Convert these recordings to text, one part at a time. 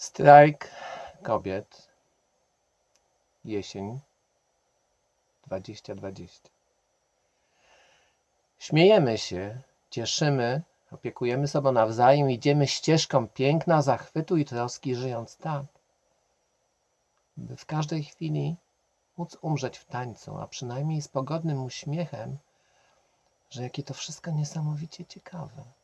Strajk kobiet. Jesień 2020. Śmiejemy się, cieszymy, opiekujemy sobą nawzajem, idziemy ścieżką piękna, zachwytu i troski, żyjąc tak, by w każdej chwili móc umrzeć w tańcu, a przynajmniej z pogodnym uśmiechem, że jakie to wszystko niesamowicie ciekawe.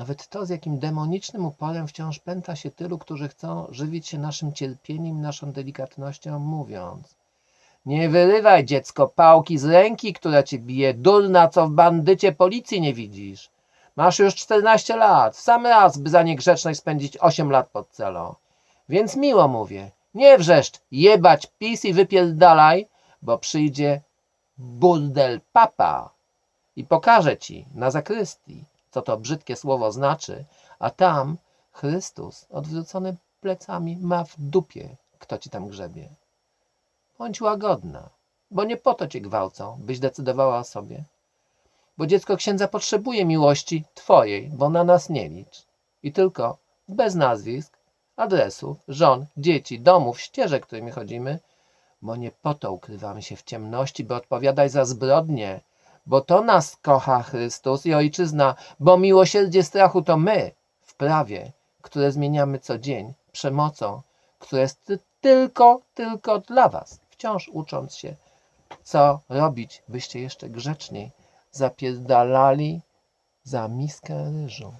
Nawet to, z jakim demonicznym uporem wciąż pęta się tylu, którzy chcą żywić się naszym cierpieniem naszą delikatnością, mówiąc Nie wyrywaj, dziecko, pałki z ręki, która ci bije, durna, co w bandycie policji nie widzisz. Masz już 14 lat, w sam raz, by za niegrzeczność spędzić 8 lat pod celą. Więc miło mówię, nie wrzeszcz, jebać pis i wypierdalaj, bo przyjdzie burdel papa i pokaże ci na zakrystii, co to brzydkie słowo znaczy, a tam Chrystus odwrócony plecami ma w dupie, kto ci tam grzebie. Bądź łagodna, bo nie po to cię gwałcą, byś decydowała o sobie. Bo dziecko księdza potrzebuje miłości twojej, bo na nas nie licz. I tylko bez nazwisk, adresów, żon, dzieci, domów, ścieżek, którymi chodzimy, bo nie po to ukrywamy się w ciemności, by odpowiadać za zbrodnie, bo to nas kocha Chrystus i Ojczyzna, bo miłosierdzie strachu to my w prawie, które zmieniamy co dzień przemocą, które jest ty- tylko, tylko dla was, wciąż ucząc się, co robić, byście jeszcze grzeczniej zapierdalali za miskę ryżu.